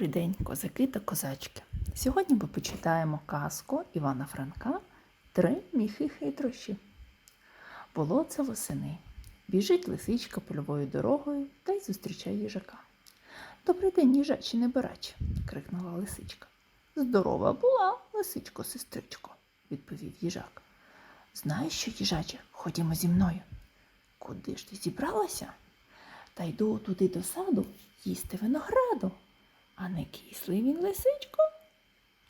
Добрий день, козаки та козачки. Сьогодні ми почитаємо казку Івана Франка Три міхи хитрощі. Було це восени. Біжить лисичка польовою дорогою та й зустрічає їжака. Добрий день, їжачі не беречі, крикнула лисичка. Здорова була, лисичко, сестричко, відповів їжак. Знаєш що, їжаче, ходімо зі мною. Куди ж ти зібралася? Та йду туди до саду їсти винограду. А не кислий він, лисичко?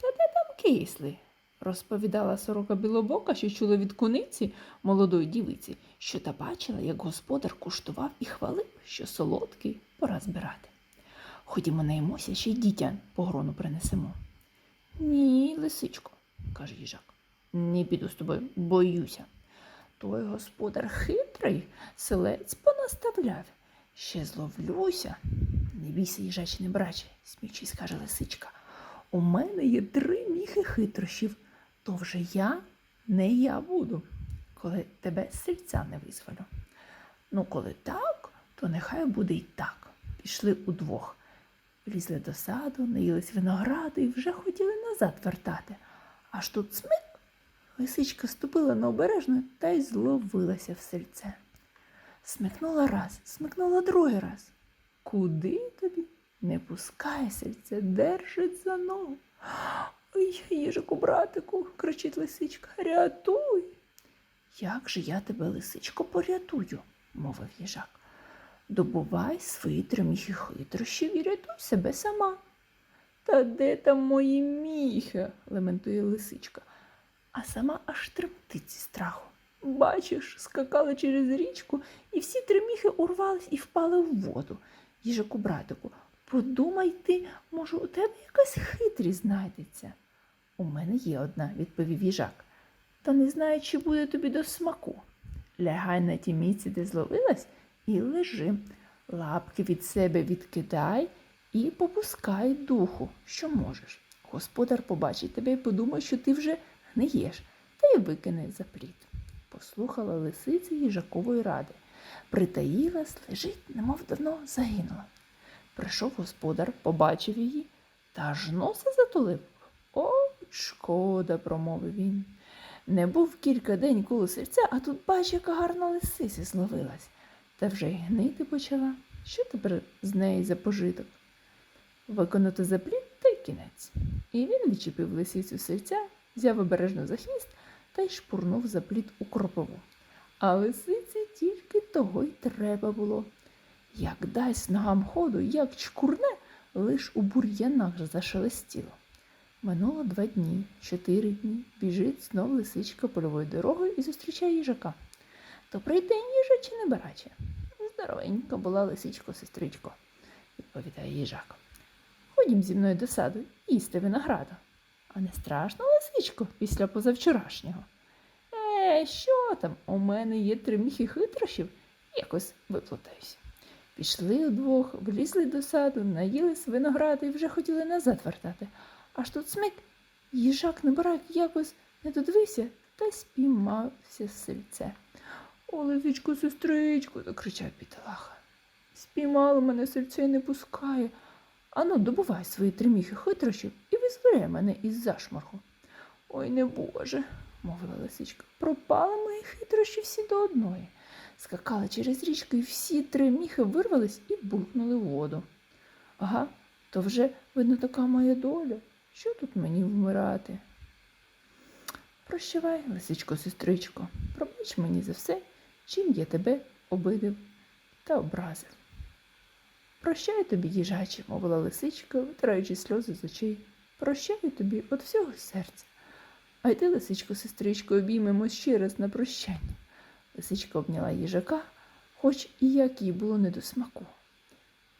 Та де там кислий? розповідала сорока білобока, що чула від куниці молодої дівиці, що та бачила, як господар куштував і хвалив, що солодкий пора збирати. Ходімо наїмося, ще й дітям погрону принесемо. Ні, лисичко, каже їжак. Не піду з тобою, боюся. Той господар хитрий, селець понаставляв. Ще зловлюся. Не бійся, їжачі, не браче, сміючись, каже лисичка. У мене є три міхи хитрощів, то вже я не я буду, коли тебе з сельця не визволю. Ну, коли так, то нехай буде й так. Пішли удвох. Влізли до саду, наїлись винограду і вже хотіли назад вертати. Аж тут смик, лисичка ступила на обережну та й зловилася в сельце. Смикнула раз, смикнула другий раз. Куди тобі? Не пускає сельце, держить за ногу. Ой, їжику, братику, кричить лисичка, рятуй. Як же я тебе, лисичко, порятую, мовив їжак. Добувай свої триміхи хитрощів і рятуй себе сама. Та де там мої міхи? лементує лисичка, а сама аж тремтить зі страху. Бачиш, скакали через річку, і всі три міхи урвались і впали в воду. Їжаку, братику, подумай ти, може, у тебе якась хитрість знайдеться. У мене є одна, відповів їжак, та не знаю, чи буде тобі до смаку. Лягай на ті місці, де зловилась, і лежи. Лапки від себе відкидай і попускай духу, що можеш. Господар побачить тебе і подумає, що ти вже гниєш, та й викине за плід. Послухала лисиця їжакової ради. Притаїлась, лежить, немов давно загинула. Прийшов господар, побачив її та аж носа затулив. О, шкода, промовив він. Не був кілька день коло серця, а тут бач, яка гарна лисиця зловилась. Та вже й гнити почала. Що тепер з неї за пожиток? Виконати запліт та й кінець. І він відчепив лисицю серця, взяв обережно за хвіст та й шпурнув запліт у кропову. А лисиці тільки того й треба було. Як дасть ногам ходу, як чкурне, лиш у бур'янах зашелестіло. Минуло два дні, чотири дні. Біжить знов лисичка польовою дорогою і зустрічає їжака. Добрий день, їжачі не бараче. Здоровенька була лисичко, сестричко, відповідає їжак. Ходім зі мною до саду їсти винограду. А не страшно, лисичко, після позавчорашнього. Е, що там? У мене є три міхи хитрощів, якось виплутаюся. Пішли удвох, влізли до саду, наїлись винограду і вже хотіли назад вертати. Аж тут смик, їжак небарак якось не додивився та спіймався з сельце. О, лисичко, сестричко, закричав бідолаха. Спіймало мене сельце і не пускає. Ану, добувай свої триміхи хитрощів і визволяй мене із зашморгу. Ой, не боже, мовила лисичка. Пропали мої хитрощі всі до одної. Скакали через річку і всі три міхи вирвались і булькнули в воду. Ага, то вже, видно, така моя доля. Що тут мені вмирати? Прощавай, лисичко, сестричко, пробач мені за все, чим я тебе обидив та образив. Прощаю тобі, їжаче, мовила лисичка, витираючи сльози з очей. Прощаю тобі від всього серця. А йди, лисичко, сестричко, обіймемось ще раз на прощання. Лисичка обняла їжака, хоч і як їй було не до смаку.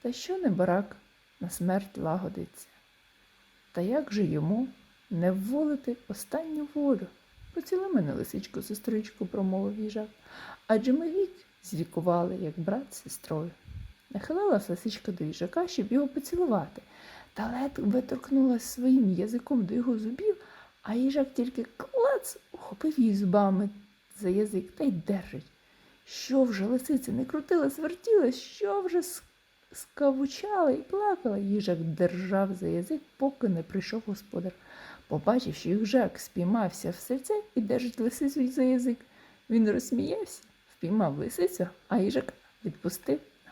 Та що не барак на смерть лагодиться? Та як же йому не вволити останню волю? Поціли мене, лисичко, сестричко, промовив їжак, адже ми вік звікували, як брат з сестрою. Нахилилась лисичка до їжака, щоб його поцілувати, та ледве торкнулася своїм язиком до його зубів, а їжак тільки клац ухопив її зубами за язик та й держить. Що вже лисиця не крутилась, вертілась, що вже скавучала і плакала. Їжак держав за язик, поки не прийшов господар. Побачив, що їжак спіймався в серце і держить лисицю за язик. Він розсміявся, впіймав лисицю, а їжак відпустив